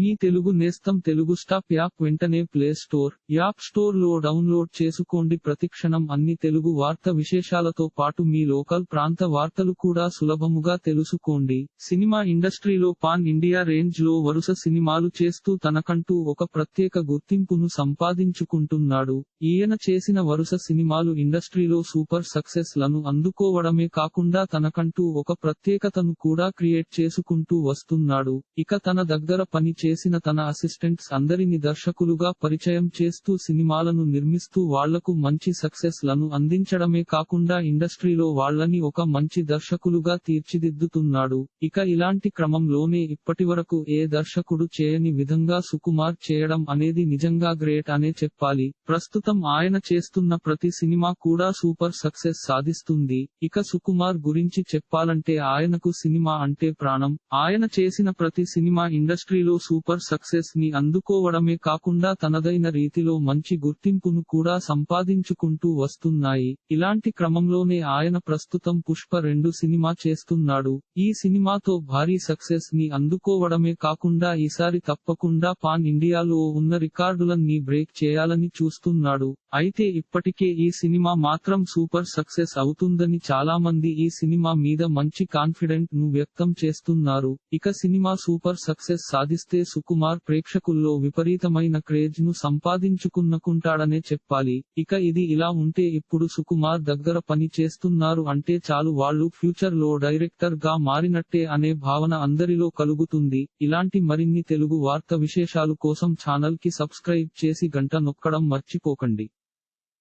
మీ తెలుగు నేస్తం Telugu stop app వెంటనే play store app స్టోర్లో డౌన్లోడ్ చేసుకోండి. ప్రతిక్షణం అన్ని తెలుగు వార్త విశేషాలతో పాటు మీ లోకల్ ప్రాంత వార్తలు కూడా సులభముగా తెలుసుకోండి. సినిమా ఇండస్ట్రీలో పాన్ ఇండియా రేంజ్లో వరుస సినిమాలు చేస్తూ తనకంటూ ఒక ప్రత్యేక గుర్తింపును సంపాదించుకుంటున్నాడు. ఈయన చేసిన వరుస సినిమాలు ఇండస్ట్రీలో సూపర్ సక్సెస్లను అందుకోవడమే కాకుండా తనకంటూ ఒక ప్రత్యేకతను కూడా క్రియేట్ చేసుకుంటూ వస్తున్నాడు. ఇక తన దగ్గర పని చేసిన తన అసిస్టెంట్స్ అందరిని దర్శకులుగా పరిచయం చేస్తూ సినిమాలను నిర్మిస్తూ వాళ్ళకు మంచి సక్సెస్లను అందించడమే కాకుండా ఇండస్ట్రీలో వాళ్ళని ఒక మంచి దర్శకులుగా తీర్చిదిద్దుతున్నాడు. ఇక ఇలాంటి క్రమంలోనే ఇప్పటివరకు ఏ దర్శకుడు చేయని విధంగా సుకుమార్ చేయడం అనేది నిజంగా గ్రేట్ అనే చెప్పాలి. ప్రస్తుతం ఆయన చేస్తున్న ప్రతి సినిమా కూడా సూపర్ సక్సెస్ సాధిస్తుంది. ఇక సుకుమార్ గురించి చెప్పాలంటే ఆయనకు సినిమా అంటే ప్రాణం. ఆయన చేసిన ప్రతి సినిమా ఇండస్ట్రీలో సూపర్ సక్సెస్ని అందుకోవడమే కాకుండా తనదైన రీతిలో మంచి గుర్తింపును కూడా సంపాదించుకుంటూ వస్తున్నాయి. ఇలాంటి క్రమంలోనే ఆయన ప్రస్తుతం పుష్ప రెండు సినిమా చేస్తున్నాడు. ఈ సినిమాతో భారీ సక్సెస్ని అందుకోవడమే కాకుండా ఈసారి తప్పకుండా పాన్ ఇండియాలో ఉన్న రికార్డులన్నీ బ్రేక్ చేయాలని చూస్తున్నాడు. అయితే ఇప్పటికే ఈ సినిమా మాత్రం సూపర్ సక్సెస్ అవుతుందని చాలా మంది ఈ సినిమా మీద మంచి కాన్ఫిడెంట్ను వ్యక్తం చేస్తున్నారు. ఇక సినిమా సూపర్ సక్సెస్ సాధిస్తే సుకుమార్ ప్రేక్షకుల్లో విపరీతమైన క్రేజ్ను సంపాదించుకున్నకుంటాడనే చెప్పాలి. ఇక ఇది ఇలా ఉంటే ఇప్పుడు సుకుమార్ దగ్గర పని చేస్తున్నారు అంటే చాలు వాళ్ళు ఫ్యూచర్లో డైరెక్టర్గా మారినట్టే అనే భావన అందరిలో కలుగుతుంది. ఇలాంటి మరిన్ని తెలుగు వార్త విశేషాలు కోసం ఛానల్కి సబ్స్క్రైబ్ చేసి గంట నొక్కడం మర్చిపోకండి.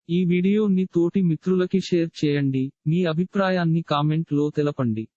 ఈ వీడియోని తోటి మిత్రులకి షేర్ చేయండి. మీ అభిప్రాయాన్ని కామెంట్లో తెలపండి.